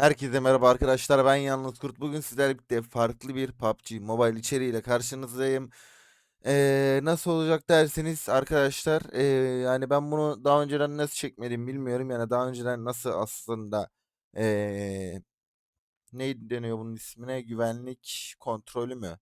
Herkese merhaba arkadaşlar ben Yalnız Kurt. Bugün sizlerle birlikte farklı bir PUBG Mobile içeriğiyle karşınızdayım. Ee, nasıl olacak derseniz arkadaşlar ee, yani ben bunu daha önceden nasıl çekmedim bilmiyorum. Yani daha önceden nasıl aslında ee, ne deniyor bunun ismine güvenlik kontrolü mü?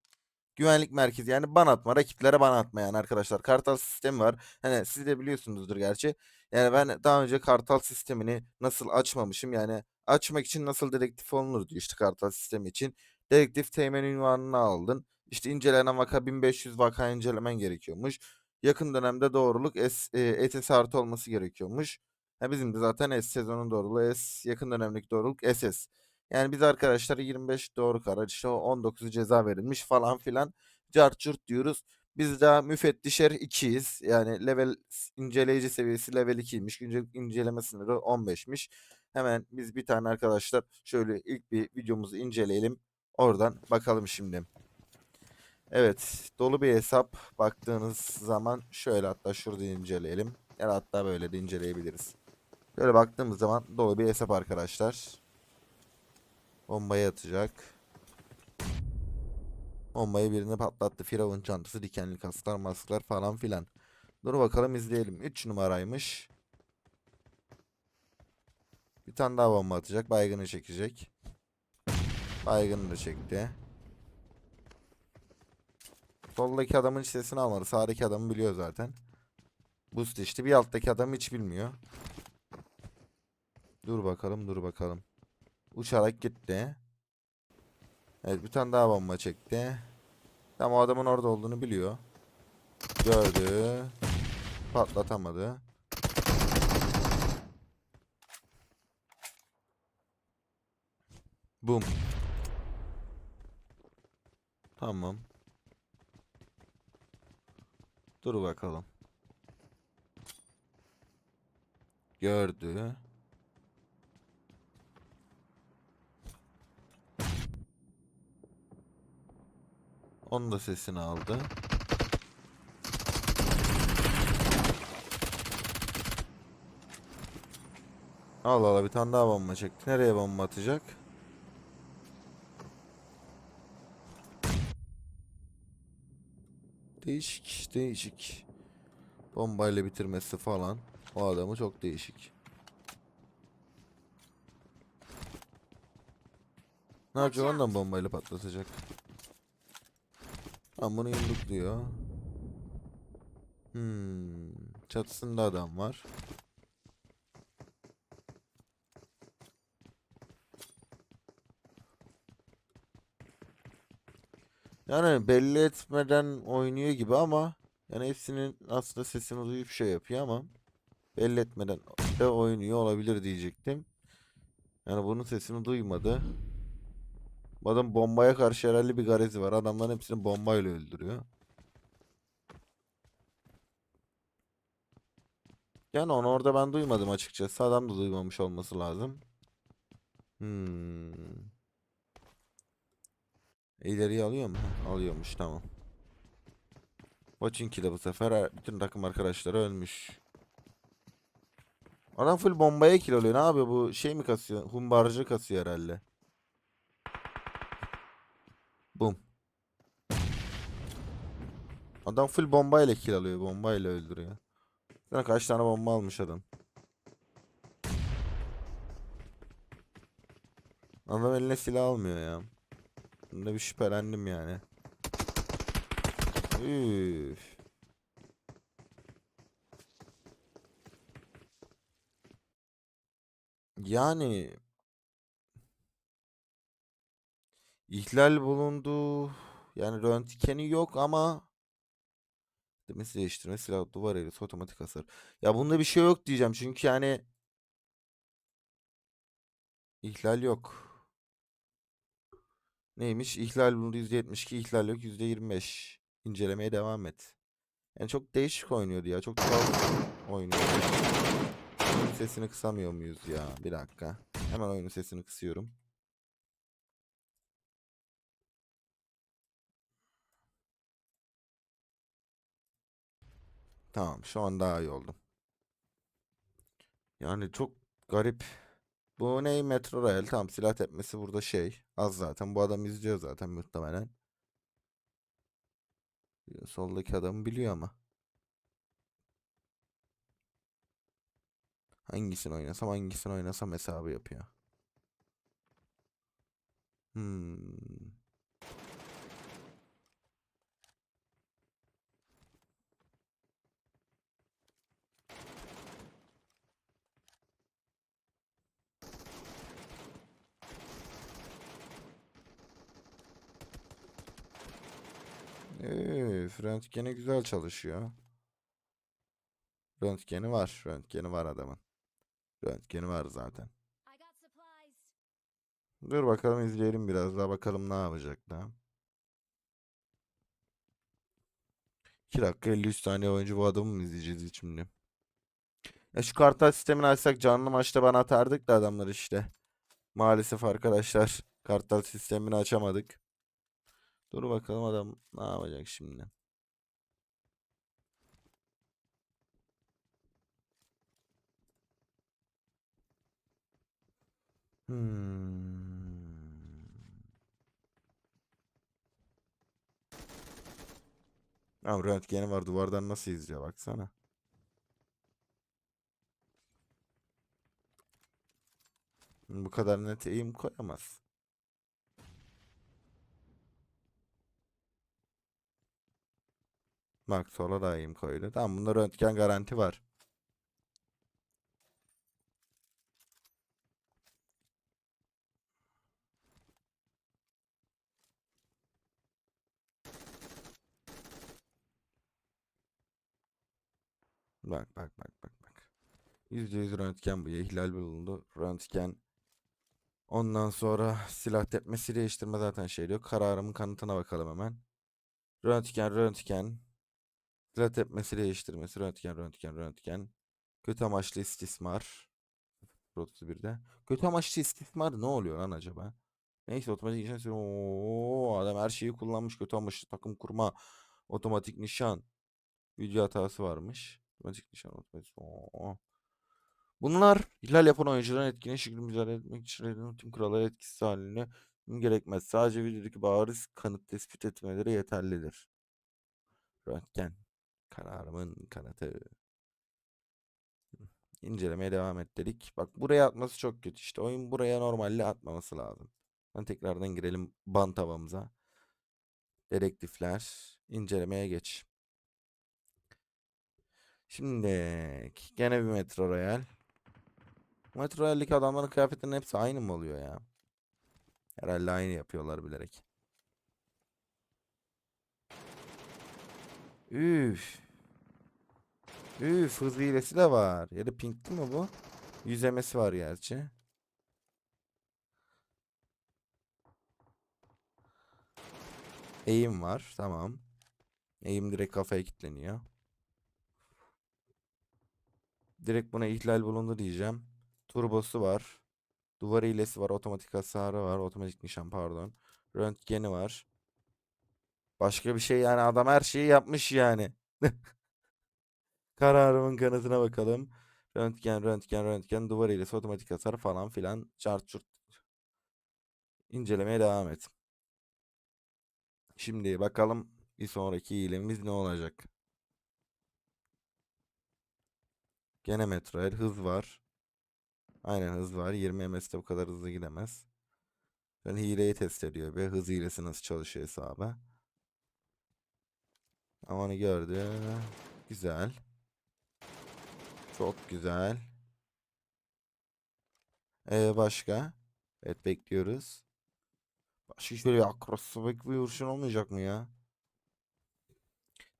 Güvenlik merkezi yani ban atma rakiplere ban atma yani arkadaşlar. Kartal sistemi var. Hani siz de biliyorsunuzdur gerçi. Yani ben daha önce kartal sistemini nasıl açmamışım yani açmak için nasıl dedektif olunur diyor işte kartal sistemi için. Dedektif teğmen ünvanını aldın. İşte incelenen vaka 1500 vaka incelemen gerekiyormuş. Yakın dönemde doğruluk S, e, ETS artı olması gerekiyormuş. Ha bizim de zaten S sezonun doğruluğu S, yakın dönemdeki doğruluk SS. Yani biz arkadaşlar 25 doğru karar işte o 19'u ceza verilmiş falan filan cart diyoruz. Biz daha müfettişer 2'yiz. Yani level inceleyici seviyesi level 2'ymiş. Günce, inceleme sınırı 15'miş. Hemen biz bir tane arkadaşlar şöyle ilk bir videomuzu inceleyelim. Oradan bakalım şimdi. Evet dolu bir hesap baktığınız zaman şöyle hatta şurada inceleyelim. Ya hatta böyle de inceleyebiliriz. Böyle baktığımız zaman dolu bir hesap arkadaşlar. Bombayı atacak. Bombayı birine patlattı. Firavun çantası, dikenli kaslar, masklar falan filan. Dur bakalım izleyelim. 3 numaraymış. Bir tane daha bomba atacak. Baygını çekecek. Baygını da çekti. Soldaki adamın hiç sesini almadı. Sağdaki adamı biliyor zaten. Boost işte. Bir alttaki adam hiç bilmiyor. Dur bakalım dur bakalım. Uçarak gitti. Evet bir tane daha bomba çekti. Tam adamın orada olduğunu biliyor. Gördü. Patlatamadı. Bum. Tamam. Dur bakalım. Gördü. Onun da sesini aldı. Allah Allah bir tane daha bomba çekti. Nereye bomba atacak? Değişik, değişik. Bombayla bitirmesi falan. O adamı çok değişik. Ne yapacak ondan bombayla patlatacak. Tamam bunu yumruk diyor. Hmm. Çatısında adam var. Yani belli etmeden oynuyor gibi ama yani hepsinin aslında sesini duyup şey yapıyor ama belli etmeden de oynuyor olabilir diyecektim. Yani bunun sesini duymadı. Adam bombaya karşı herhalde bir garezi var. Adamların hepsini bombayla öldürüyor. Yani onu orada ben duymadım açıkçası. Adam da duymamış olması lazım. Hmm. İleriye alıyor mu? Alıyormuş tamam. Watching de bu sefer bütün takım arkadaşları ölmüş. Adam full bombaya kill oluyor. Ne yapıyor bu? Şey mi kasıyor? Humbarcı kasıyor herhalde. Bum. Adam full bombayla kill alıyor. Bombayla öldürüyor. Sana kaç tane bomba almış adam. Adam eline silah almıyor ya. Bunda bir şüphelendim yani. Üf. Yani ihlal bulundu. Yani röntgeni yok ama demesi değiştirme silah duvar erisi otomatik hasar. Ya bunda bir şey yok diyeceğim çünkü yani ihlal yok. Neymiş? İhlal bulundu %72, ihlal yok %25. İncelemeye devam et. Yani çok değişik oynuyordu ya. Çok tuhaf oynuyordu. Sesini kısamıyor muyuz ya? Bir dakika. Hemen oyunun sesini kısıyorum. Tamam, şu an daha iyi oldum. Yani çok garip. Bu ne? Metro Rail. Tamam silah tepmesi burada şey. Az zaten. Bu adam izliyor zaten muhtemelen. Soldaki adamı biliyor ama. Hangisini oynasam hangisini oynasam hesabı yapıyor. Hmm. Röntgeni güzel çalışıyor. Röntgeni var. Röntgeni var adamın. Röntgeni var zaten. Dur bakalım izleyelim biraz daha bakalım ne yapacak da. 2 dakika 53 saniye boyunca bu adamı mı izleyeceğiz şimdi? Ya şu kartal sistemini açsak canlı maçta bana atardık da adamlar işte. Maalesef arkadaşlar kartal sistemini açamadık. Dur bakalım adam ne yapacak şimdi. Hmm. Ama röntgeni var duvardan nasıl izliyor baksana. Bu kadar net eğim koyamaz. Bak sola da eğim koydu. Tamam bunda röntgen garanti var. Bak bak bak bak bak. %100 röntgen bu ihlal bulundu. Röntgen. Ondan sonra silah tepmesi değiştirme zaten şey diyor. Kararımın kanıtına bakalım hemen. Röntgen, röntgen. Silah tepmesi değiştirmesi, röntgen, röntgen, röntgen. Kötü amaçlı istismar. 31'de. Kötü amaçlı istismar ne oluyor lan acaba? Neyse otomatik nişan sürümü. Oo, adam her şeyi kullanmış. Kötü amaçlı takım kurma. Otomatik nişan. Video hatası varmış. Otomatik nişan otomatik. Oo. Bunlar ihlal yapan oyuncuların etkin şekilde mücadele etmek için tüm kuralları etkisiz haline gerekmez. Sadece videodaki bariz kanıt tespit etmeleri yeterlidir. Röntgen. Kararımın kanıtı. İncelemeye devam et dedik. Bak buraya atması çok kötü işte. Oyun buraya normalde atmaması lazım. Ben tekrardan girelim bant havamıza. Dedektifler. incelemeye geç. Şimdi gene bir Metro Royal. Metro Royal'deki adamların kıyafetlerinin hepsi aynı mı oluyor ya? Herhalde aynı yapıyorlar bilerek. Üf. Üf hız hilesi de var. Ya da pinkli mi bu? Yüzemesi var gerçi. Eğim var. Tamam. Eğim direkt kafaya kilitleniyor. Direkt buna ihlal bulundu diyeceğim. Turbosu var. Duvar hilesi var. Otomatik hasarı var. Otomatik nişan pardon. Röntgeni var. Başka bir şey yani adam her şeyi yapmış yani. Kararımın kanıtına bakalım. Röntgen, röntgen, röntgen, duvar hilesi, otomatik hasar falan filan. Çart çurt. İncelemeye devam et. Şimdi bakalım bir sonraki hilemiz ne olacak? Gene Metroid hız var. Aynen hız var. 20 MS'de bu kadar hızlı gidemez. Ben hileyi test ediyor ve hız hilesi nasıl çalışıyor hesabı. Amanı gördü. Güzel. Çok güzel. Ee, başka? Evet bekliyoruz. Başka şöyle bir akrosofik bir vuruşun olmayacak mı ya?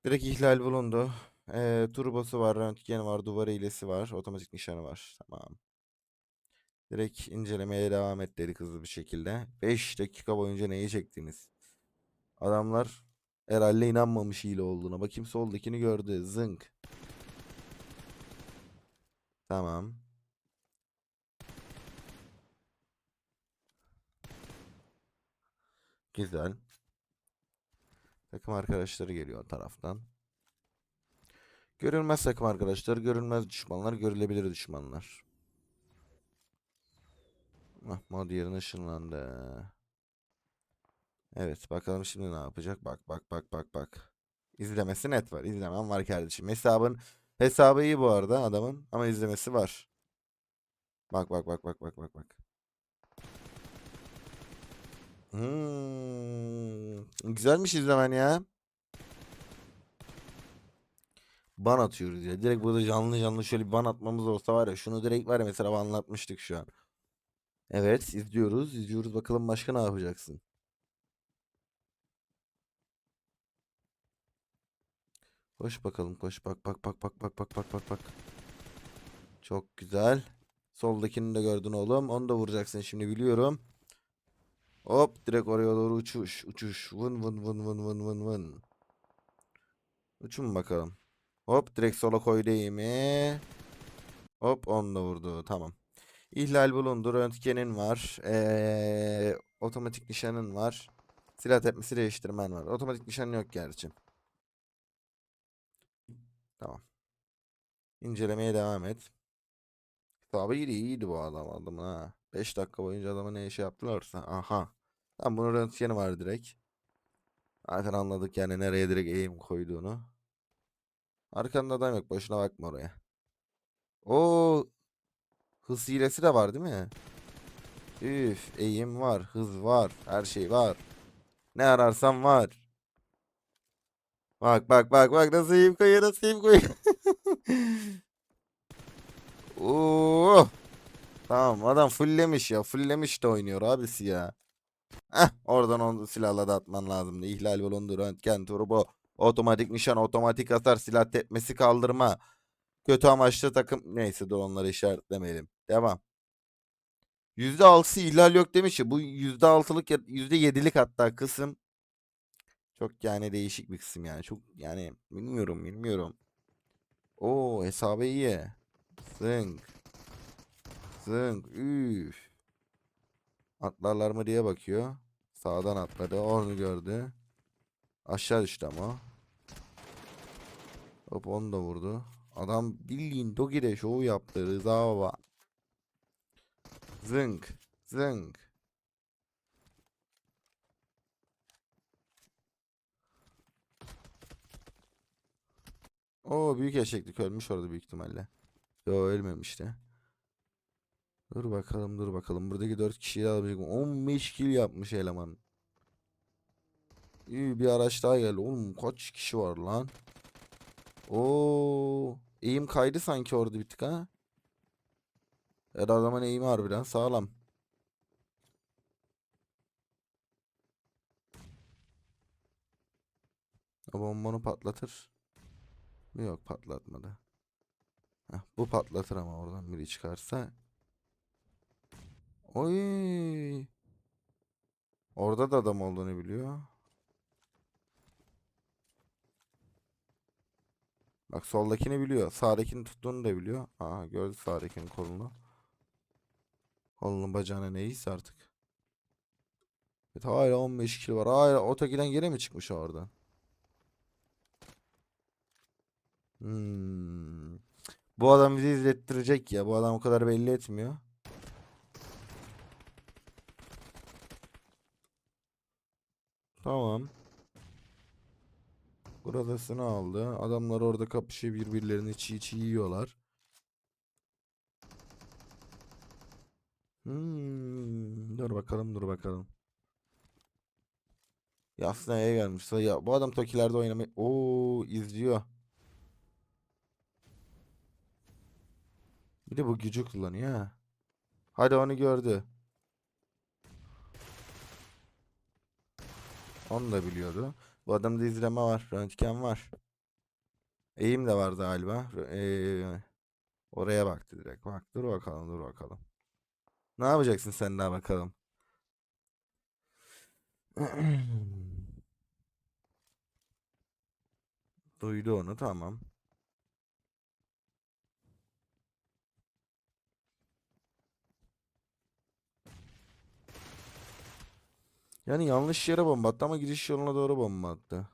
Direkt ihlal bulundu. Ee, turbosu var, röntgeni var, duvar hilesi var, otomatik nişanı var. Tamam. Direkt incelemeye devam et dedik hızlı bir şekilde. 5 dakika boyunca neyi çektiniz? Adamlar herhalde inanmamış hile olduğuna. Bakayım soldakini gördü. Zınk. Tamam. Güzel. Takım arkadaşları geliyor taraftan. Görülmez takım arkadaşlar, görülmez düşmanlar, görülebilir düşmanlar. Hah, mod yerine ışınlandı. Evet bakalım şimdi ne yapacak? Bak bak bak bak bak. İzlemesi net var. İzlemem var kardeşim. Hesabın hesabı iyi bu arada adamın ama izlemesi var. Bak bak bak bak bak bak bak. Hmm, güzelmiş izlemen ya. Ban atıyoruz ya. Direkt burada canlı canlı şöyle bir ban atmamız olsa var ya. Şunu direkt var ya mesela anlatmıştık şu an. Evet izliyoruz. izliyoruz. Bakalım başka ne yapacaksın? Koş bakalım koş. Bak bak bak bak bak bak bak bak bak. Çok güzel. Soldakini de gördün oğlum. Onu da vuracaksın şimdi biliyorum. Hop direkt oraya doğru uçuş. Uçuş. Vın vın vın vın vın vın vın. Uçun bakalım. Hop direkt sola koydu eğimi. Hop onu da vurdu. Tamam. İhlal bulundu. Röntgenin var. Ee, otomatik nişanın var. Silah tepmesi değiştirmen var. Otomatik nişan yok gerçi. Tamam. İncelemeye devam et. Tabi iyiydi, iyiydi bu adam adamın ha. 5 dakika boyunca adama ne şey yaptılarsa. Aha. Tamam bunun röntgeni var direkt. Zaten anladık yani nereye direkt eğim koyduğunu. Arkanda adam yok. Boşuna bakma oraya. O hız hilesi de var değil mi? Üf, eğim var, hız var, her şey var. Ne ararsan var. Bak bak bak bak nasıl eğim koyuyor, nasıl eğim koyuyor. Oo. Tamam adam fulllemiş ya. Fulllemiş de oynuyor abisi ya. Heh, oradan onu silahla da atman lazımdı. İhlal bulundu. Röntgen turbo. Otomatik nişan, otomatik hasar, silah tepmesi kaldırma. Kötü amaçlı takım. Neyse dur onları işaretlemeyelim. Devam. %6'sı ihlal yok demiş ya. Bu %6'lık ya %7'lik hatta kısım. Çok yani değişik bir kısım yani. Çok yani bilmiyorum bilmiyorum. Oo hesabı iyi. Zınk. Zınk. Üf. Atlarlar mı diye bakıyor. Sağdan atladı. Onu gördü. Aşağı düştü ama. Hop onu da vurdu. Adam bildiğin Dogi'de şov yaptı Rıza Baba. Zınk. Zınk. Oo büyük eşeklik ölmüş orada büyük ihtimalle. Yo ölmemişti. Dur bakalım dur bakalım. Buradaki 4 kişiyi alabilecek mi? 15 kill yapmış eleman. İyi bir araç daha geldi. Oğlum kaç kişi var lan? Oo, eğim kaydı sanki orada bir tık ha. Da adamın eğimi harbiden sağlam. O bombanı patlatır. Yok patlatmadı. Heh, bu patlatır ama oradan biri çıkarsa. Oy. Orada da adam olduğunu biliyor. Bak soldakini biliyor. Sağdakini tuttuğunu da biliyor. Aa gördü sağdakinin kolunu. Kolunun bacağına neyse artık. Evet, hala 15 kilo var. Hala ötekiden geri mi çıkmış oradan? Hmm. Bu adam bizi izlettirecek ya. Bu adam o kadar belli etmiyor. Tamam. Buradasını aldı. Adamlar orada kapışıyor birbirlerini çiğ çiğ yiyorlar. Hmm, dur bakalım dur bakalım. Yasnaya gelmiş. Ya bu adam Tokilerde oynamayı Oo izliyor. Bir de bu gücü kullanıyor ha. Hadi onu gördü. Onu da biliyordu. Bu adamda izleme var. Röntgen var. Eğim de vardı galiba. Eee, oraya baktı direkt. Bak dur bakalım dur bakalım. Ne yapacaksın sen daha bakalım. Duydu onu tamam. Yani yanlış yere bomba attı ama gidiş yoluna doğru bomba attı.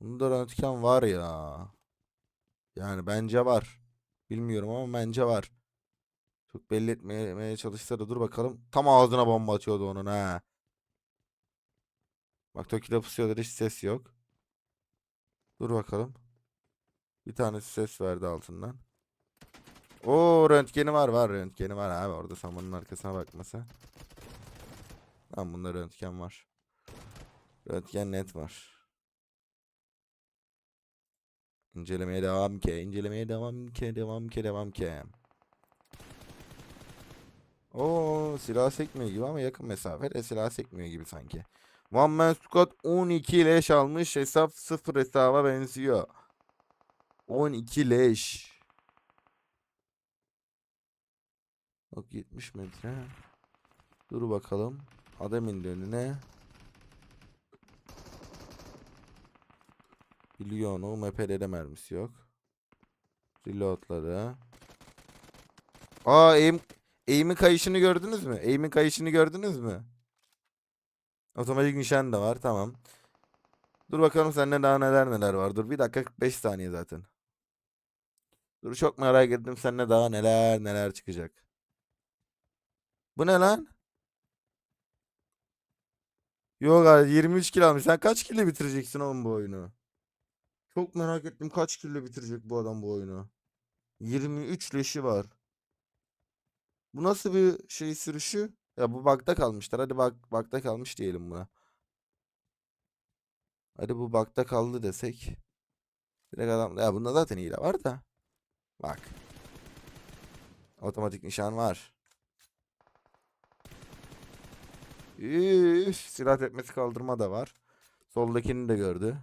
Bunda röntgen var ya. Yani bence var. Bilmiyorum ama bence var. Çok belli etmemeye çalışsa da dur bakalım. Tam ağzına bomba atıyordu onun ha. Bak Toki'de pusuyordu hiç ses yok. Dur bakalım. Bir tanesi ses verdi altından. Oo röntgeni var var röntgeni var abi orada samanın arkasına bakmasa. Tamam bunda röntgen var. Röntgen net var. İncelemeye devam ki, incelemeye devam ki, devam ki, devam ki. Oo silah sekmiyor gibi ama yakın mesafede silah sekmiyor gibi sanki. One Man Squad 12 leş almış. Hesap 0 hesaba benziyor. 12 leş. Bak 70 metre. Dur bakalım. Adam indi önüne. Biliyor onu. MP'de de mermisi yok. Reloadladı. Aa aim, aim'in kayışını gördünüz mü? Aim'in kayışını gördünüz mü? Otomatik nişan da var. Tamam. Dur bakalım sende daha neler neler var. Dur bir dakika 45 saniye zaten. Dur çok merak ettim sende daha neler neler çıkacak. Bu ne lan? Yok abi 23 kilo almış. Sen kaç kilo bitireceksin oğlum bu oyunu? Çok merak ettim kaç kilo bitirecek bu adam bu oyunu. 23 leşi var. Bu nasıl bir şey sürüşü? Ya bu bakta kalmışlar. Hadi bak bakta kalmış diyelim buna. Hadi bu bakta kaldı desek. Direkt adam ya bunda zaten hile var da. Bak. Otomatik nişan var. Üf, silah etmesi kaldırma da var. Soldakini de gördü.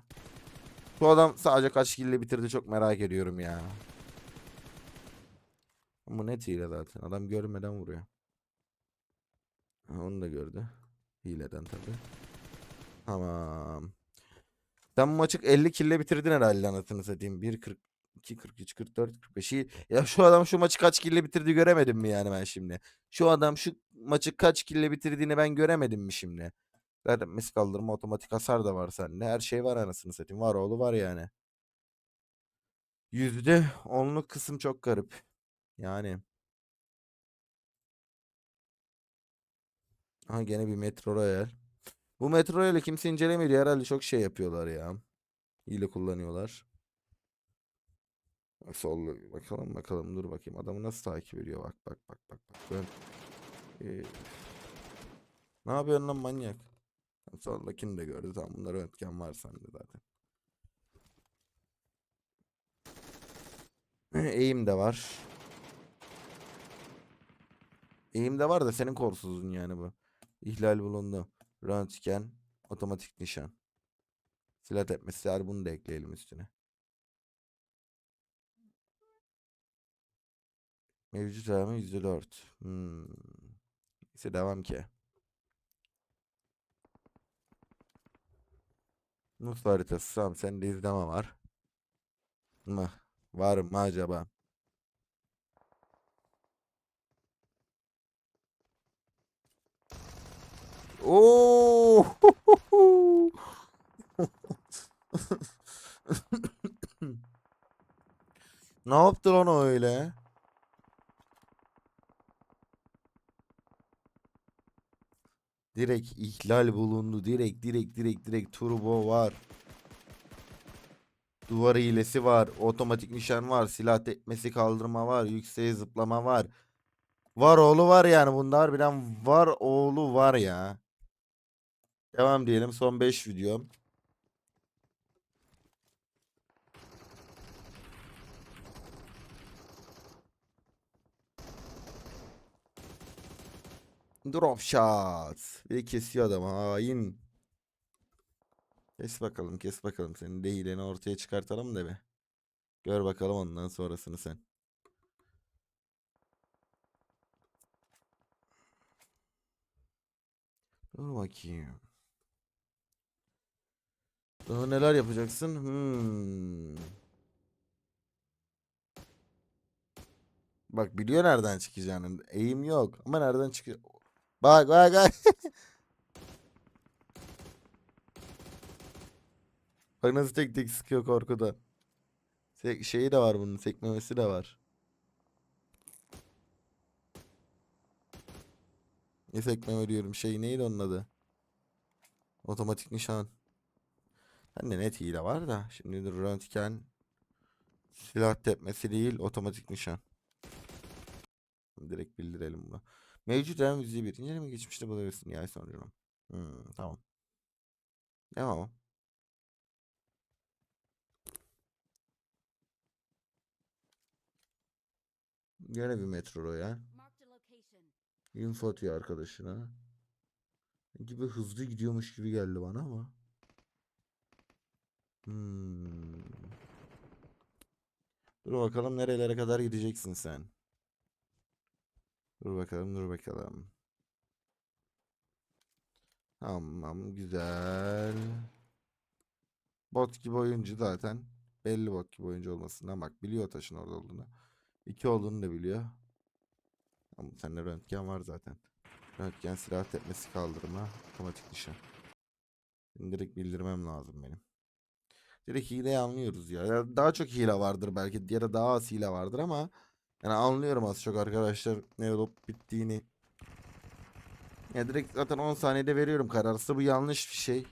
Bu adam sadece kaç kille bitirdi çok merak ediyorum ya. Ama net hile zaten. Adam görmeden vuruyor. Onu da gördü. Hileden tabi. Tamam. Sen bu maçı 50 kille bitirdin herhalde anasını satayım. 1 42 43 44 45. İyi. Ya şu adam şu maçı kaç kille bitirdi göremedim mi yani ben şimdi? Şu adam şu maçı kaç kille bitirdiğini ben göremedim mi şimdi? Zaten mis kaldırma otomatik hasar da var sende. Her şey var anasını satayım. Var oğlu var yani. Yüzde onluk kısım çok garip. Yani. Aha gene bir Metro Royal. Bu Metro Royal'i kimse incelemiyor. Herhalde çok şey yapıyorlar ya. Hile kullanıyorlar. Sol bakalım bakalım dur bakayım. Adamı nasıl takip ediyor bak bak bak bak. bak. Ben... Ee, Ne yapıyorsun lan manyak? Soldakini de gördü. Tamam bunlar röntgen var sende zaten. Eğim de var. Eğim de var da senin korsuzun yani bu. İhlal bulundu. Röntgen, otomatik nişan. Silah tepmesi bunu da ekleyelim üstüne. Mevcut rağmen %4. Hmm. Neyse devam ki. Nus haritası tamam sende izleme var. Mı? Var mı acaba? Oo! Ne yaptı lan öyle? Direkt ihlal bulundu. Direkt direkt direkt direkt turbo var. Duvar hilesi var. Otomatik nişan var. Silah tekmesi kaldırma var. Yükseğe zıplama var. Var oğlu var yani. Bunda harbiden var oğlu var ya. Devam diyelim. Son 5 videom. Drop shot. Bir kesiyor adam. Hain. Kes bakalım kes bakalım. Senin de ortaya çıkartalım da be. Gör bakalım ondan sonrasını sen. Dur bakayım. Daha neler yapacaksın? Hmm. Bak biliyor nereden çıkacağını. Eğim yok ama nereden çıkıyor? Bak bak bak. Bak nasıl tek tek sıkıyor korkudan. Sek- şeyi de var bunun sekmemesi de var. Efekt veriyorum. Şey neydi onun adı? Otomatik nişan. Bende net hile var da. Şimdi röntgen. Silah tepmesi değil otomatik nişan. Direkt bildirelim bunu. Mevcut RAM yüzde bir. İnceleme geçmişte bulabilirsin yay sonucunu. Hmm, tamam. Devam. Gene bir metro royal. Marked a location. Info atıyor arkadaşına. Gibi hızlı gidiyormuş gibi geldi bana ama. Hmm. Dur bakalım nerelere kadar gideceksin sen. Dur bakalım, dur bakalım. Tamam, güzel. Bot gibi oyuncu zaten. Belli bot gibi oyuncu olmasından bak biliyor taşın orada olduğunu. İki olduğunu da biliyor. Ama sende röntgen var zaten. Röntgen silah tepmesi kaldırma. Otomatik nişan. Direkt bildirmem lazım benim. Direkt hileyi anlıyoruz ya. Ya Daha çok hile vardır belki ya da daha az hile vardır ama yani anlıyorum az çok arkadaşlar ne olup bittiğini. Ya direkt zaten 10 saniyede veriyorum kararsa bu yanlış bir şey.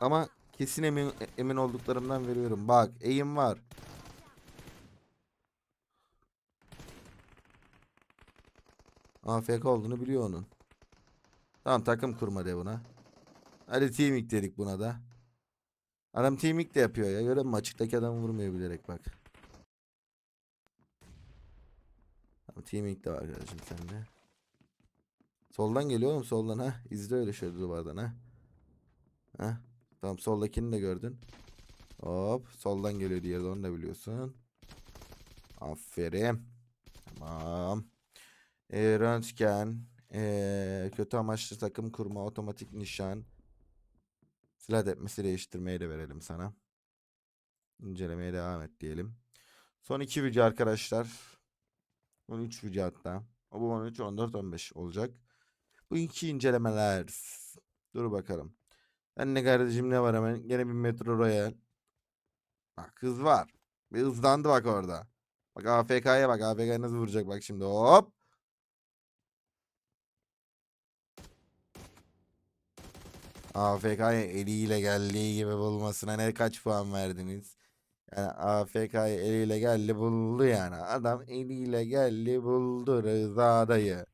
Ama kesin emin emin olduklarımdan veriyorum. Bak eğim var. AFK olduğunu biliyor onun. Tamam takım kurma de buna. Hadi teaming dedik buna da. Adam teaming de yapıyor ya. Gördün mü? Açıktaki adam vurmuyor bilerek bak. Teaming de var kardeşim sende. Soldan geliyor oğlum soldan ha. İzle öyle şöyle duvardan ha. Ha. Tamam soldakini de gördün. Hop soldan geliyor diğeri de onu da biliyorsun. Aferin. Tamam. E, röntgen. e, kötü amaçlı takım kurma. Otomatik nişan. Silah tepmesi değiştirmeyi de verelim sana. İncelemeye devam et diyelim. Son iki video arkadaşlar. 13 video hatta. O bu 13, 14, 15 olacak. Bu iki incelemeler. Dur bakalım. Ben ne kardeşim ne var hemen. Gene bir Metro Royal. Bak kız var. Bir hızlandı bak orada. Bak AFK'ya bak. AFK nasıl vuracak bak şimdi. Hop. AFK'ya eliyle geldiği gibi bulmasına ne kaç puan verdiniz? Yani AFK'ya eliyle geldi buldu yani. Adam eliyle geldi buldu Rıza dayı.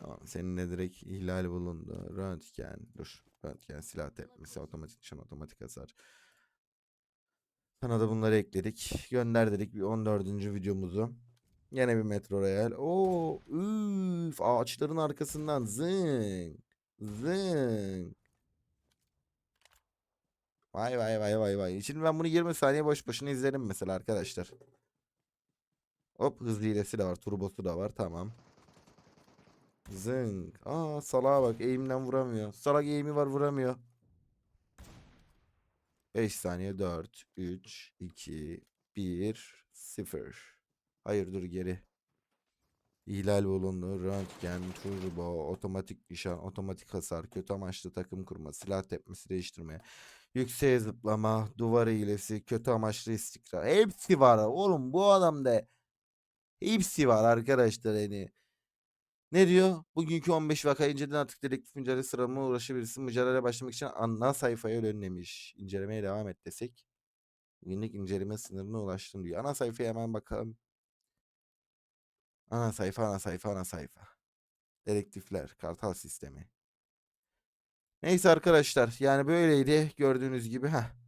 Tamam seninle direkt ihlal bulundu. Röntgen dur. Röntgen silah tepmesi otomatik nişan otomatik hasar. Sana da bunları ekledik. Gönder dedik bir 14. videomuzu. Yine bir Metro Royal. Oo, üf, ağaçların arkasından zing. Zing. Vay vay vay vay vay. Şimdi ben bunu 20 saniye boş boşuna izlerim mesela arkadaşlar. Hop hız hilesi de var. Turbosu da var. Tamam. Zing. Aa salağa bak. Eğimden vuramıyor. Salak eğimi var vuramıyor. 5 saniye 4, 3, 2, 1, 0. Hayır dur geri. İhlal bulundu. Röntgen, turbo, otomatik nişan, otomatik hasar, kötü amaçlı takım kurma, silah tepmesi değiştirme, yükseğe zıplama, duvar hilesi, kötü amaçlı istikrar. Hepsi var. Oğlum bu adamda hepsi var arkadaşlar yani. Ne diyor? Bugünkü 15 vaka inceden artık dedektif mücadele sıramına uğraşabilirsin. Mücadeleye başlamak için ana sayfaya önlemiş. İncelemeye devam et desek. Günlük inceleme sınırına ulaştım diyor. Ana sayfaya hemen bakalım. Ana sayfa, ana sayfa, ana sayfa. Dedektifler, kartal sistemi. Neyse arkadaşlar. Yani böyleydi. Gördüğünüz gibi. Heh.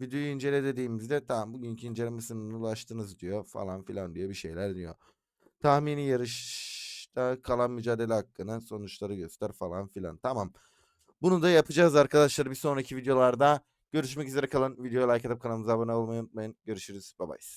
Videoyu incele dediğimizde tamam bugünkü inceleme sınırına ulaştınız diyor falan filan diyor bir şeyler diyor. Tahmini yarışta kalan mücadele hakkını sonuçları göster falan filan. Tamam. Bunu da yapacağız arkadaşlar bir sonraki videolarda. Görüşmek üzere kalın. Videoya like atıp kanalımıza abone olmayı unutmayın. Görüşürüz. Bye bye.